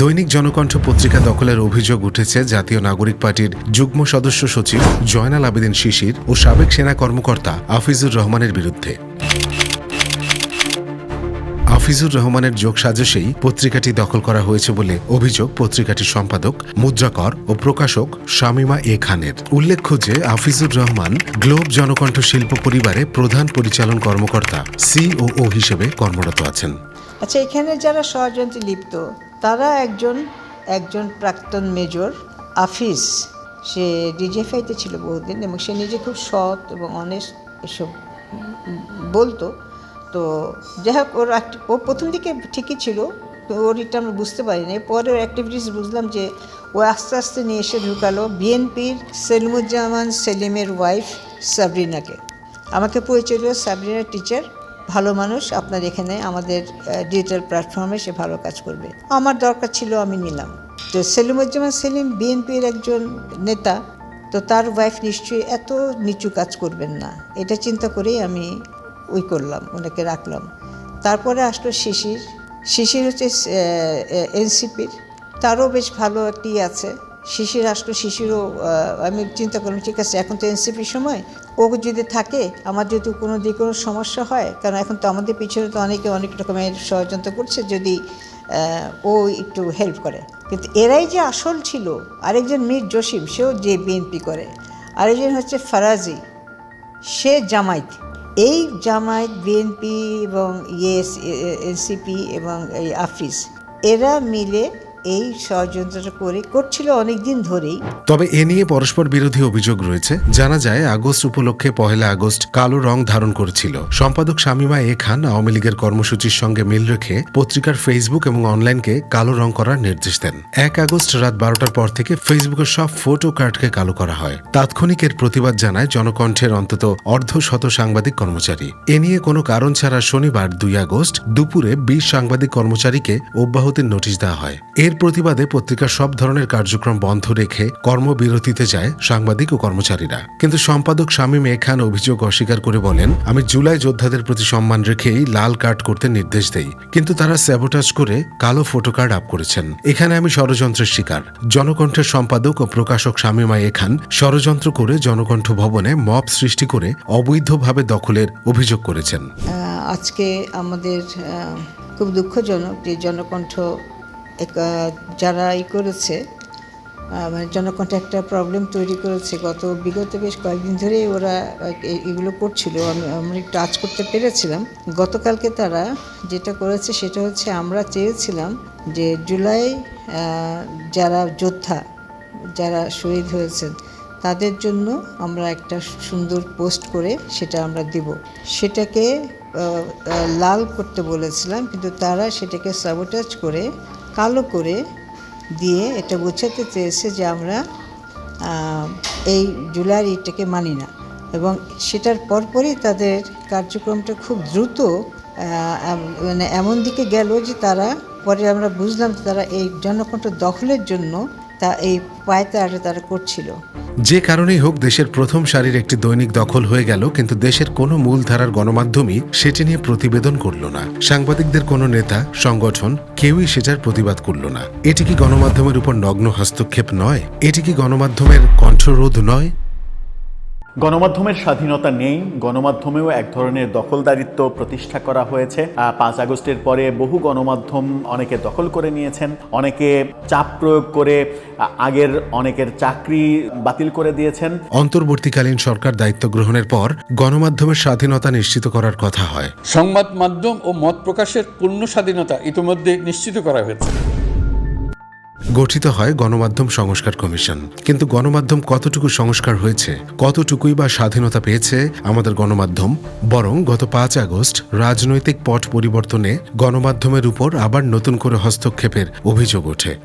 দৈনিক জনকণ্ঠ পত্রিকা দখলের অভিযোগ উঠেছে, জাতীয় নাগরিক পার্টির যুগ্ম সদস্য সচিব জয়নাল আবেদিন শিশির ও সাবেক সেনা কর্মকর্তা আফিজুর রহমানের বিরুদ্ধে। আফিজুর রহমানের যোগ সাজসেই পত্রিকাটি দখল করা হয়েছে বলে অভিযোগ পত্রিকাটির সম্পাদক, মুদ্রাকর ও প্রকাশক শামিমা এ খানের। উল্লেখ্য যে, আফিজুর রহমান গ্লোব জনকণ্ঠ শিল্প পরিবারে প্রধান পরিচালন কর্মকর্তা, সিওও হিসেবে কর্মরত আছেন। আচ্ছা এখানে যারা ষড়যন্ত্রে লিপ্ত, তারা একজন একজন প্রাক্তন মেজর আফিস সে ডিজিএফআইতে ছিল বহুদিন এবং সে নিজে খুব সৎ এবং অনেস্ট এসব বলতো। তো যাই হোক, ওর ও প্রথম দিকে ঠিকই ছিল ওর এটা আমরা বুঝতে পারিনি। পরে ওর অ্যাক্টিভিটিস বুঝলাম যে ও আস্তে আস্তে নিয়ে এসে ঢুকালো বিএনপির সেলিমুজ্জামান সেলিমের ওয়াইফ সাবরিনাকে। আমাকে পরিচয় দিল সাবরিনা টিচার ভালো মানুষ, আপনার এখানে আমাদের ডিজিটাল প্ল্যাটফর্মে সে ভালো কাজ করবে। আমার দরকার ছিল, আমি নিলাম। তো সেলিমুজ্জামান সেলিম, বিএনপির একজন নেতা, তো তার ওয়াইফ নিশ্চয়ই এত নিচু কাজ করবেন না। এটা চিন্তা করেই আমি ওই করলাম, ওনাকে রাখলাম। তারপরে আসলো শিশির। শিশির হচ্ছে এনসিপির। তারও বেশ ভালো একটি আছে। শিশির আসলো, শিশিরও আমি চিন্তা করলাম, ঠিক আছে, এখন তো এনসিপির সময়। ও যদি থাকে, আমার যদি কোনো দিকে কোনো সমস্যা হয়, কারণ এখন তো আমাদের পিছনে তো অনেকে অনেক রকমের ষড়যন্ত্র করছে, যদি ও একটু হেল্প করে। কিন্তু এরাই যে আসল ছিল, আরেকজন মীর জসিম, সেও যে বিএনপি করে। আরেকজন হচ্ছে ফারাজি, সে জামায়াত। এই জামায়াত বিএনপি এবং ইয়েস এনসিপি এবং এই আফিস, এরা মিলে এই ষড়যন্ত্রটা করে করছিল অনেক দিন ধরেই। তবে এ নিয়ে পরস্পর বিরোধী অভিযোগ রয়েছে। জানা যায়, আগস্ট উপলক্ষে পহেলা আগস্ট কালো রং ধারণ করেছিল। সম্পাদক শামিমা এ খান আওয়ামী লীগের কর্মসূচির সঙ্গে মিল রেখে পত্রিকার ফেসবুক এবং অনলাইনকে কালো রং করার নির্দেশ দেন। এক আগস্ট রাত বারোটার পর থেকে ফেসবুকের সব ফটো কার্ডকে কালো করা হয়। তাৎক্ষণিক এর প্রতিবাদ জানায় জনকণ্ঠের অন্তত অর্ধ শত সাংবাদিক কর্মচারী। এ নিয়ে কোনো কারণ ছাড়া শনিবার দুই আগস্ট দুপুরে বিশ সাংবাদিক কর্মচারীকে অব্যাহতির নোটিশ দেওয়া হয়। এর প্রতিবাদে পত্রিকার সব ধরনের কার্যক্রম বন্ধ রেখে কর্মবিরতিতে যায় সাংবাদিক ও কর্মচারীরা। কিন্তু সম্পাদক শামীম এ খান অভিযোগ অস্বীকার করে বলেন, আমি জুলাই যোদ্ধাদের প্রতি সম্মান রেখেই লাল কার্ড করতে নির্দেশ দেই, কিন্তু তারা স্যাবোটাজ করে কালো ফটো কার্ড আপ করেছেন। এখানে আমি ষড়যন্ত্রের শিকার। জনকণ্ঠের সম্পাদক ও প্রকাশক শামীমা এ খান ষড়যন্ত্র করে জনকণ্ঠ ভবনে মব সৃষ্টি করে অবৈধভাবে দখলের অভিযোগ করেছেন। আজকে আমাদের খুব দুঃখজনক যে জনকণ্ঠ যারা ই করেছে মানে জনকণ্ঠ একটা প্রবলেম তৈরি করেছে। গত বিগত বেশ কয়েকদিন ধরে ওরা এগুলো করছিল। আমি, আমরা টাচ করতে পেরেছিলাম। গতকালকে তারা যেটা করেছে সেটা হচ্ছে আমরা চেয়েছিলাম যে জুলাই যারা যোদ্ধা, যারা শহীদ হয়েছেন, তাদের জন্য আমরা একটা সুন্দর পোস্ট করে সেটা আমরা দিব। সেটাকে লাল করতে বলেছিলাম, কিন্তু তারা সেটাকে সাবোটাজ করে কালো করে দিয়ে এটা বোঝাতে চেয়েছে যে আমরা এই জুলাইয়ের ইটাকে মানি না। এবং সেটার পরপরই তাদের কার্যক্রমটা খুব দ্রুত মানে এমন দিকে গেল যে তারা, পরে আমরা বুঝলাম তারা এই জনকণ্ঠ দখলের জন্য তা এই পায়তারাটা তারা করছিল। যে কারণেই হোক দেশের প্রথম সারির একটি দৈনিক দখল হয়ে গেল, কিন্তু দেশের কোনো মূলধারার গণমাধ্যমই সেটি নিয়ে প্রতিবেদন করল না। সাংবাদিকদের কোনো নেতা, সংগঠন কেউই সেটার প্রতিবাদ করল না। এটি কি গণমাধ্যমের উপর নগ্ন হস্তক্ষেপ নয়? এটি কি গণমাধ্যমের কণ্ঠরোধ নয়? গণমাধ্যমের স্বাধীনতা নেই। গণমাধ্যমেও এক ধরনের দখলদারিত্ব প্রতিষ্ঠা করা হয়েছে। পাঁচ আগস্টের পরে বহু গণমাধ্যম অনেকে দখল করে নিয়েছেন। অনেকে চাপ প্রয়োগ করে আগের অনেকের চাকরি বাতিল করে দিয়েছেন। অন্তর্বর্তীকালীন সরকার দায়িত্ব গ্রহণের পর গণমাধ্যমের স্বাধীনতা নিশ্চিত করার কথা হয়। সংবাদ মাধ্যম ও মত প্রকাশের পূর্ণ স্বাধীনতা ইতিমধ্যে নিশ্চিত করা হয়েছে। গঠিত হয় গণমাধ্যম সংস্কার কমিশন। কিন্তু গণমাধ্যম কতটুকু সংস্কার হয়েছে, কতটুকুই বা স্বাধীনতা পেয়েছে, আমাদের গণমাধ্যম, বরং গত পাঁচ আগস্ট রাজনৈতিক পট পরিবর্তনে গণমাধ্যমের উপর আবার নতুন করে হস্তক্ষেপের অভিযোগ ওঠে।